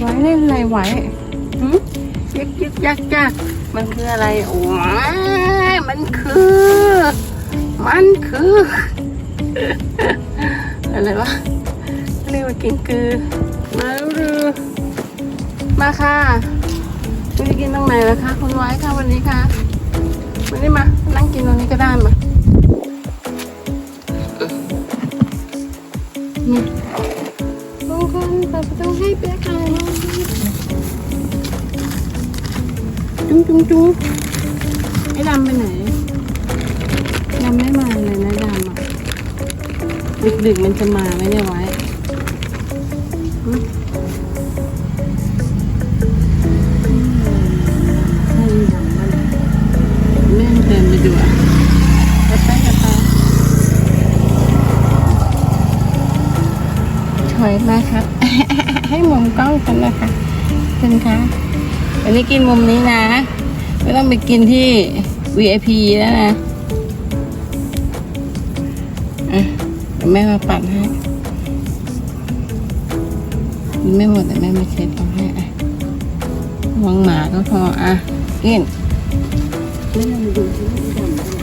ไว้เล่นอะไรไว้หึยึกยึกยักยักมันคืออะไรโอ้ยมันคือ มันคือ อะไรวะเรียกว่ากินคือมาหรือมาค่ะคุณจะกินตรงไหนล่ะคะคุณไว้ค่ะวันนี้ค่ะวันนี้มานั่งกินตรงนี้ก็ได้มานี่ นเปิดประตูให้เปียกเลยจุ้งจุ้งจุ้งไอ้ดำไปไหนดำไม่มาเลยนะดำอะดึกๆมันจะมาไหมเนี่ยไว้ ถอยมาครับ ให้มุมกล้องกันนะคะคุณคะวันนี้กินมุมนี้นะ ไม่ต้องไปกินที่ VIP แล้วนะอะแม่มาปัดให้ไม่หมดแต่แม่ม่เช็ดตรงให้อะวังหมาก็พออะกินแม่มาดูที่นี่ก่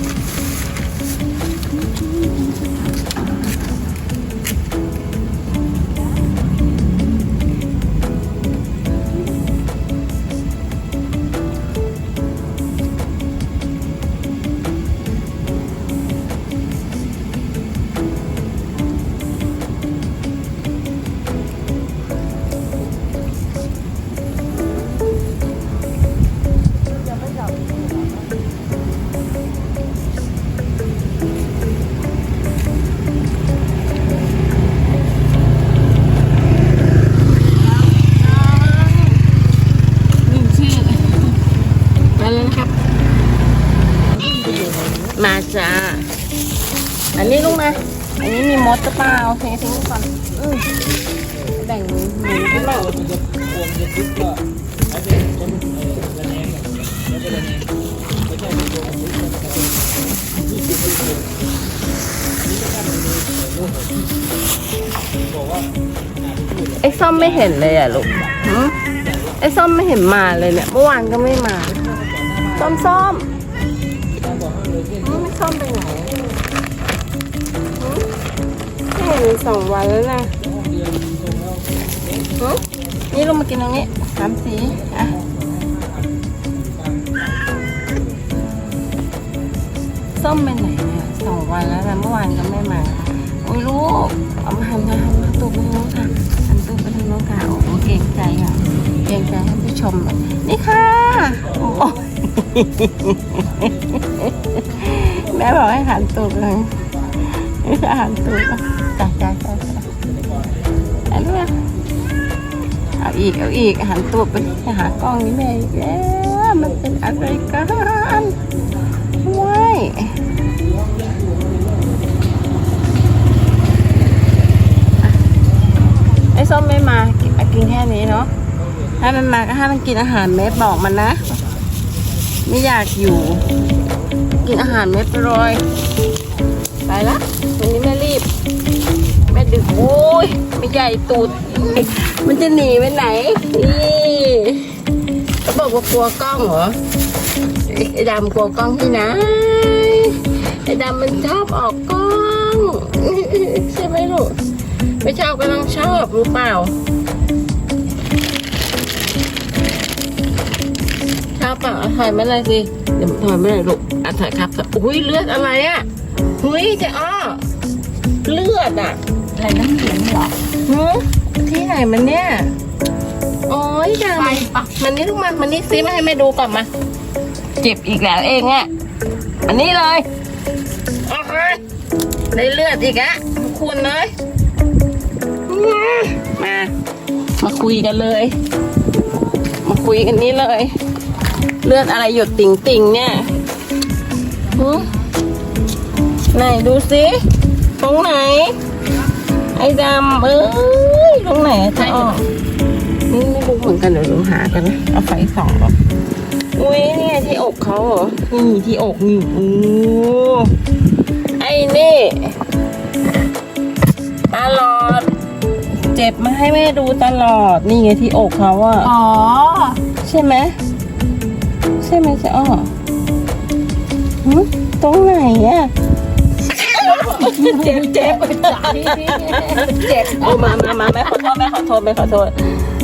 ส้มไม่เห็นเลยอะลูกหืมไอ้ส้มไม่เห็นมาเลยเนี่ย เมื่อวานก็ไม่มา ส้มส้มหืมไม่ส้มไปไหนหืมไม่เห็นสองวันแล้วนะหืมนี่ลงมากินตรงนี้สามสีอะส้มไปไหนเนี่ยสองวันแล้วนะเมื่อวานก็ไม่มาโอ้ยลูกเอามาหันมาหันมาตูไปทางโน้นค่ะ หันตูไปทางโน้นค่ะโอ้โหเกรงใจค่ะเกรงใจท่านผู้ชมนี่ค่ะโอ้แม่บอกให้หันตูไปทางนี่ค่ะหันตูไปจ้าจ้าจ้าจ้าอันนี้เอาอีกเอาอีกหันตัวไปหากล้องนี่แม่แล้วมันเป็นอะไรกันว้าย ไอ้ ส้มไม่มากินกินแค่นี้เนาะถ้มันมาก็ให้มันกินอาหารเม็ดบอกมันนะ ไม่อยากอยู่ กินอาหารเม็ดไปเลยไปละวันนี้แม่รีบแม่ดึกโอ้ยไม่ใหญ่ตูด มันจะหนีไปไหนนี่เขาบอกว่ากลัวกล้องเหรอไอ้ไอ้ดำกลัวกล้องที่ไหนไอ้ดำมันชอบออกกล้อง ใช่ไหมลูก ไม่ชอบก็ต้องชอบรู้เปล่า ชอบเปล่าเอาถ่ายมาเลยสิ เดี๋ยวถ่ายมาเลยลูกอะถ่ายครับ อุ้ยเลือดอะไรอะอุ้ยเจะอ้อเลือดอะอะไรน้ำเหลืองเหรอหือที่ไหนมันเนี่ย โอ้ยดำไปปะมันนี่ลูกมามันนี่ซิมาให้แม่ดูก่อนมา เจ็บอีกแล้วเองอะ อันนี้เลยโอเคได้เลือดอีกอะคุณเลย มา มาคุยกันเลย มาคุยกันนี้เลย เลือดอะไรหยดติ่งติ่งๆเนี่ยหือไหนดูสิตรงไหน ไอ้ดำเอ้ยตรงไหนอะจะออกนี่ไม่รู้เหมือนกันเดี๋ยวลองหากันนะเอาไฟส่องหรอกอุ้ยเนี่ยที่อกเขาเหรอนี่ที่อกนี่โอ้ไอ้นี่ตลอด เจ็บมาให้แม่ดูตลอด นี่ไงที่อกเขาอะอ๋อ ใช่ไหมใช่ไหมเจ๊อ้อหึตรงไหนอะเจ็บเจ็บเจ็บเอามามามาแม่ขอโทษแม่ขอโทษแม่ขอโทษ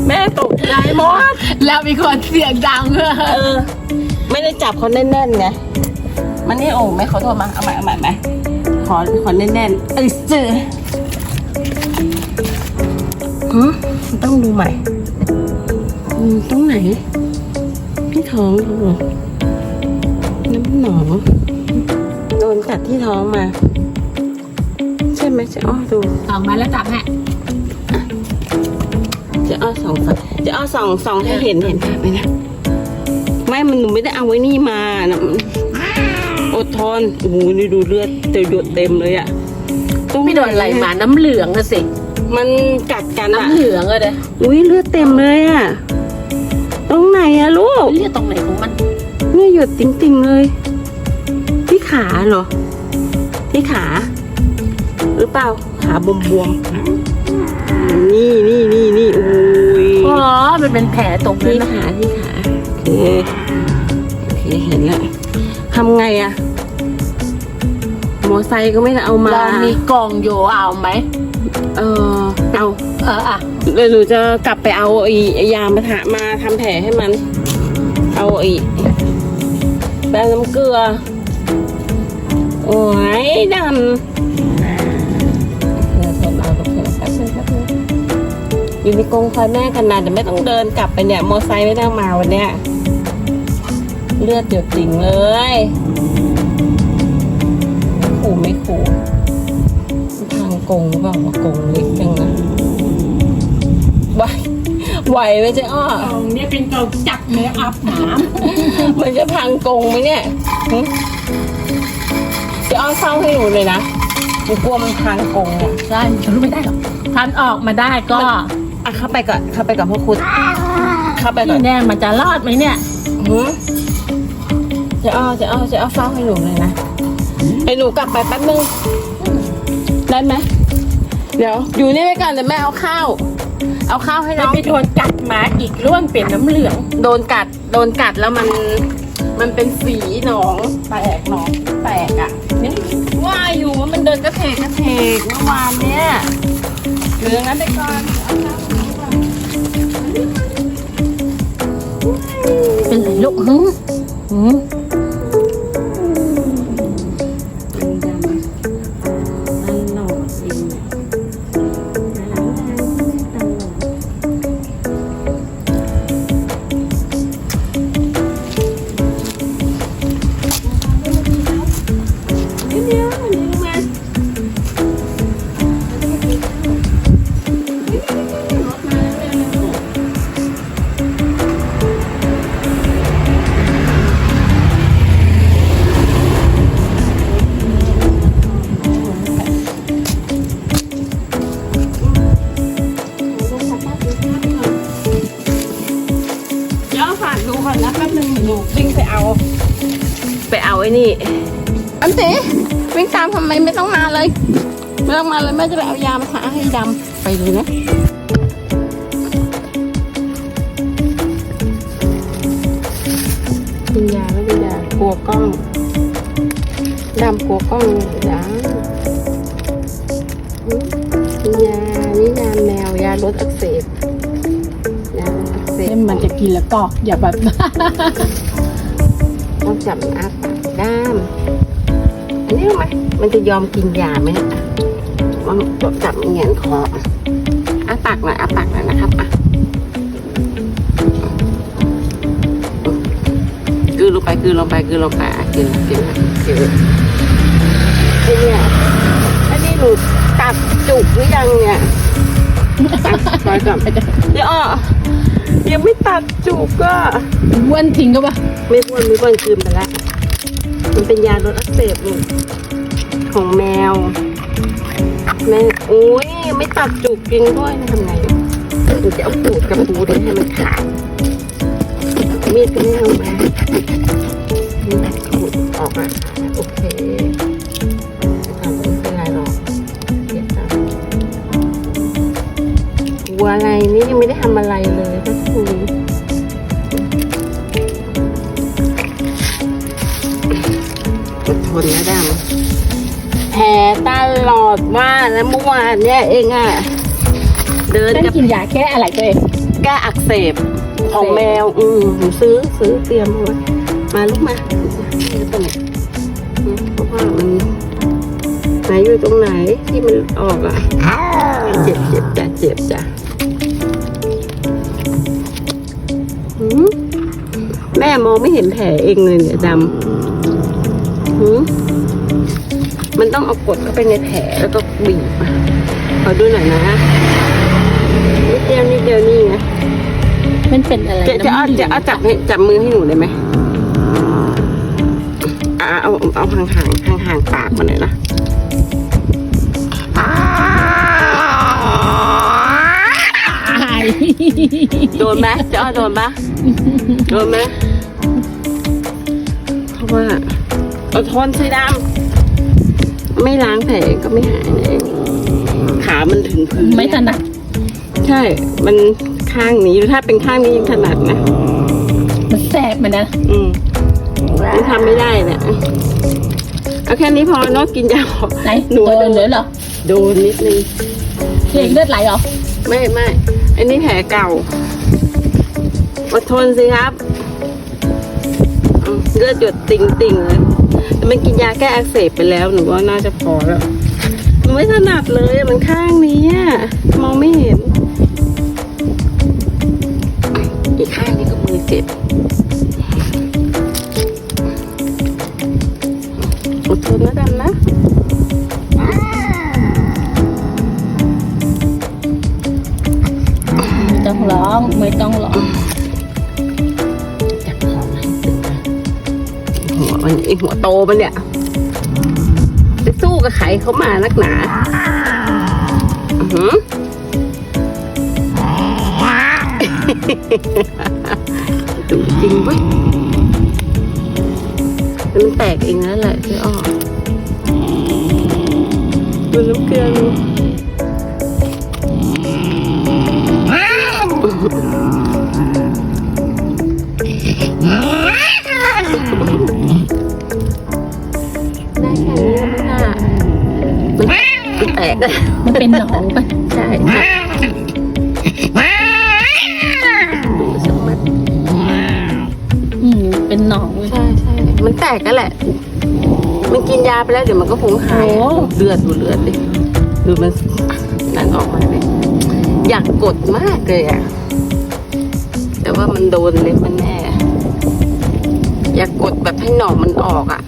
แม่ตกใจหมดแล้วมีคนเสียงดังเอเออ ไม่ได้จับเขาแน่นๆไงมันนี่โอ่งแม่ขอโทษมาเอาใหม่เอาใหม่ไหมขอขอแน่นๆเอ้ยเจอ หืมต้องดูใหม่อืมตรงไหนที่ท้องเขาเหรอน้ำหนองโดนกัดที่ท้องมา ใช่ไหมเจะอ้อดูออกมาแล้วจับฮะเจะอ้อสองฝั่งเจะอ้อสองสองให้เห็นเห็นภาพไหมนะไม่มันหนูไม่ได้เอาไว้นี่มานะมันอดทนโอ้โหนี่ดูเลือดเต็มหยดเต็มเลยอะตรงไม่โดนอะไรมาน้ำเหลืองอะสิ มันกัดกันอะน้ำเหลืองอะเด้อุ้ยเลือดเต็มเลยอะตรงไหนอะลูกเรียกตรงไหนของมันเนี่ยหยดติ่งๆเลย ที่ขาเหรอ ที่ขา หรือเปล่า ขาบวมๆนี่นี่นี่นี่โอ้ยอ๋อมันเป็นแผลตรงนั้ที่นนะขาที่ขาโอเคโอเคเห็นแล้วทำไงอะมอไซค์ก็ไม่ได้เอามา เรามีกล่องอยู่เอาไหม เออเอาเอออะเดี๋ยวหนูจะกลับไปเอาไอ้ไอ้ยามาทามาทำแผลให้มัน เอาไอ้แป้งน้ำเกลือ โอ้ยดำเดี๋ยวเธอมากับเธอแป๊บนึงแป๊บนึงอยู่ในกรงคอยแม่กันนะเดี๋ยวไม่ต้องเดินกลับไปเนี่ย มอไซค์ไม่ต้องมาวันเนี้ยเลือดหยดติ่งเลยขู่ไม่ขู่ทาง กงหรือเปล่าว่ากงเล็กจังนะไหวไหวไหมเจ๊อ้อ กองนี้เป็นกองจับเนื้ออาบน้มันจะพังกงไหมเนี่ยหึเจ๊อ้อเศร้าให้หนูเลยนะหนูกลัวมันพังกงเนี่ยำใช่ฉันรู้ไม่ได้หรอกทันออกมาได้ก็อะเข้าไปก่อนเข้าไปก่อนพ่อคุณเข้าไปก่อนนี่แน่มันจะรอดไหมเนี่ยหือเจ๊อ้อเจ๊อ้อเจ๊อ้อเฝ้าให้หนูเลยนะไอ้หนูกลับไปแป๊บนึง ได้ไหมเดี๋ยวอยู่นี่ไว้ก่อนเดี๋ยวแม่เอาข้าว เอาข้าวให้น้เราองไปโดนกัดมาอีกร่วงเป็นน้ำเหลือง โดนกัดโดนกัดแล้วมันมันเป็นฝีหนองแตกหนองแตกอะนี่ว่าอยู่ว่ามันเดินกระเพกกระเพกเมื่อวานเนี้ยเหลืองั้นไปก่อนเอาข้าวให้น้องก่อนเป็นไรลูกหึหืม เดี๋ยวฝากดูก่อนนะแป๊บนึงหนูวิ่งไปเอา ไปเอาไอ้นี่ อันตีวิ่งตามทำไมไม่ต้องมาเลยไม่ต้องมาเลยแม่จะไปเอายามาทาให้ดำไปเลยนะกินยาแล้วกินยากลัวกล้องดำกลัวกล้องเลยนะอืมกินยานี่ยาแมวยาลดอักเสบยาลดอักเสบมันจะกินแล้วก็อย่าแบบ ต้องจับอาปากด้าม อันนี้รู้ไหมมันจะยอมกินยาไหมเนี่ยอะมันจับเงียนคออะอาปากหน่อยอาปากหน่อยนะครับอะกลืนลงไปกลืนลงไปกลืนลงไปอะกินกินกินไอ้เนี่ยอันนี้หนูตัดจุกหรือยังเนี่ยปล่อยก่อนเดี๋ยวอะ ยังไม่ตัดจุกอะว้วนทิ้งก็ปะไม่บ้วนไม่บ้วนคืนไปแล้วมันเป็นยาลดอักเสบลูกของแมวแม่โอ้ยไม่ตัดจุกจริงด้วยนะทำไงหนูจะเอาปูดกับปูดให้มันขาดมีดก็ไม่เอามานี่ขูดออกอะโอเค วทำวอะไรนี่ยังไม่ได้ทำอะไรเลยก็คืออดทนนะดำแผลตลอดว่าแล้วเมื่อวานเนี่ยเองอะ เดินกับกินยาแก้อะไรตัวเองแก้อักเสบของแมว อืมซื้อซื้อเตรียมไว้มาลูกมาตรงเพราะว่ามันไหนอยู่ตรงไหนที่มันออกอะเจ็บเจ็บจ้ะเจ็บจ้ะ แม่มองไม่เห็นแผลเองเลยเนี่ยดำหืมมันต้องเอากดเข้าไปในแผลแล้วก็บีบอะขอดูหน่อยนะนิดเดียวนิดเดียวนี่ไงมันเป็นอะไรจะจะเอาน้ำเหลืจะองเอาจับให้จับมือให้หนูได้ไหมอ่าเอาเอาห่างห่างห่างห่างๆปากมาหน่อยนะ ดนไหมจะเอาโดนปะโดนไหมเพราะว่าเอาทนสีดำไม่ล้างแผลก็ไม่หายนะเองขามันถึงพื้นไม่ถนัดใช่ มันข้างนี้ถ้าเป็นข้างนี้ยังถนัดนะมันแสบมันนะ อืมยังทำไม่ได้เนี่ยเอาแค่นี้พอเนาะกินยาพอไหนหนูโดนเลยเหรอโดนนิดนึงเองเลือดไหลเหรอ ไม่ไม่อันนี้แผลเก่าอดทนสิครับเลือดหยดติ่งติ่งๆเลยแต่มันกินยาแก้อักเสบไปแล้วหนูว่าน่าจะพอแล้วหนูไม่ถนัดเลยมันข้างนี้อะมองไม่เห็น อีกข้างนี้ก็มือเจ็บอดทนนะดำนะ ต้องร้อง ไม่ต้องร้องจับคอมาให้ตึงนะหัวมันไอหัวโตมันเนี่ยไปสู้กับไข่เขามานักหนาอือหือดุจริงเว้ยมันแตกเองนั่นแหละที่อ้อดูน้ำเกลือดู มันแตกมันเป็นหนองไปใช่ใช่ดูสมัดอืมเป็นหนองเลยใช่ใช่มันแตกกันแหละ มันกินยาไปแล้วเดี๋ยวมันก็คงหายโอ้เลือดดูเลือดดิดูมันนั่นออกมาเลยอยากกดมากเลยอะแต่ว่ามันโดนเล็บมันแน่อยากกดแบบให้หนองมันออกอะ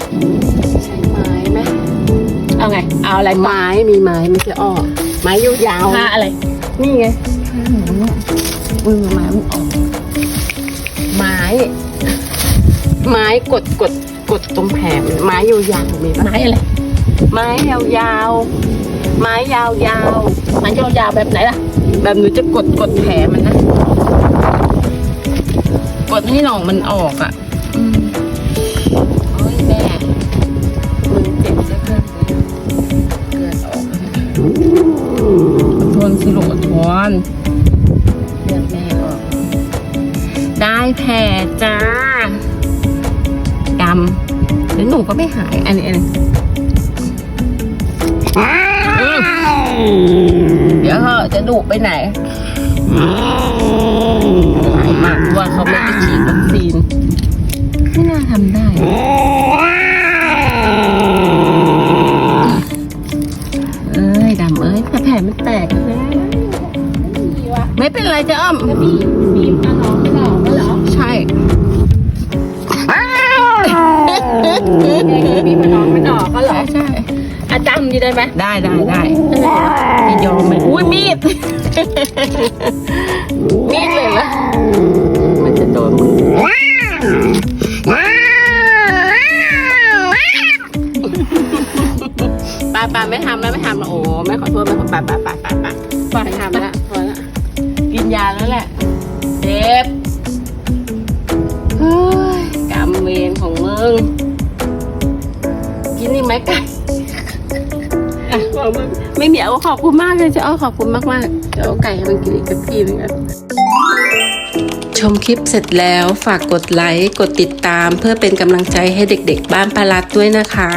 ใช้ไม้ไหม เอาไง เอาอะไรมาไม้มีไม้ไม่ใช่อ้อไม้ยาวๆผ้าอะไร นี่ไงมือไม้มันออกไม้ ไม้กดกดกดตรงแผลมันไม้ยาวๆมีปะไม้อะไร ไม้ยาวๆไม้ยาวไม้ยาวๆแบบไหนล่ะๆแบบหนูจะกดกดแผลมันนะ กดให้หนองมันออกอะ อดทนสิลูกอนเลือดแม่ออก ได้แผลจ้าดำเดี๋ยวหนูก็ไม่หาย อันนี้อันนี้เดี๋ยวเขาจะดุไปไหนหายมากว่าเขาไม่ได้ฉีดวัคซีนไม่น่าทำได้ เอ้ยดำเอ้ยแต่แผลมันแตก เป็นไรจ้าอ้อมบีบบีบมาหนองไม่หนองก็เหรอใช่บีบมาหนองไม่หนองก็เหรอใช่ใช่อาจารย์ดีได้ไหมได้ได้ได้ไม่ยอมเลยอุ้ยมีดมีดเลยนะมันจะโดนมือปาปาไม่ทำแล้วไม่ทำแล้วโอ้ไม่ขอโทษไม่ขอปาปาปาปาปาปาไม่ทำแล้วพอละกิน ยาแล้วแหละเจ็บเฮ้ยกรรมเวรของมึง กินนี่ไหมไก่อะบอกไม่ไม่มีเอาขอบคุณมากเลยจะเอาขอบคุณมากมากๆจะเอาไก่ให้มันกินอีกสักทีนึงอะชมคลิปเสร็จแล้วฝากกดไลค์ กดติดตามเพื่อเป็นกำลังใจให้เด็กๆ บ้านปารัดด้วยนะคะ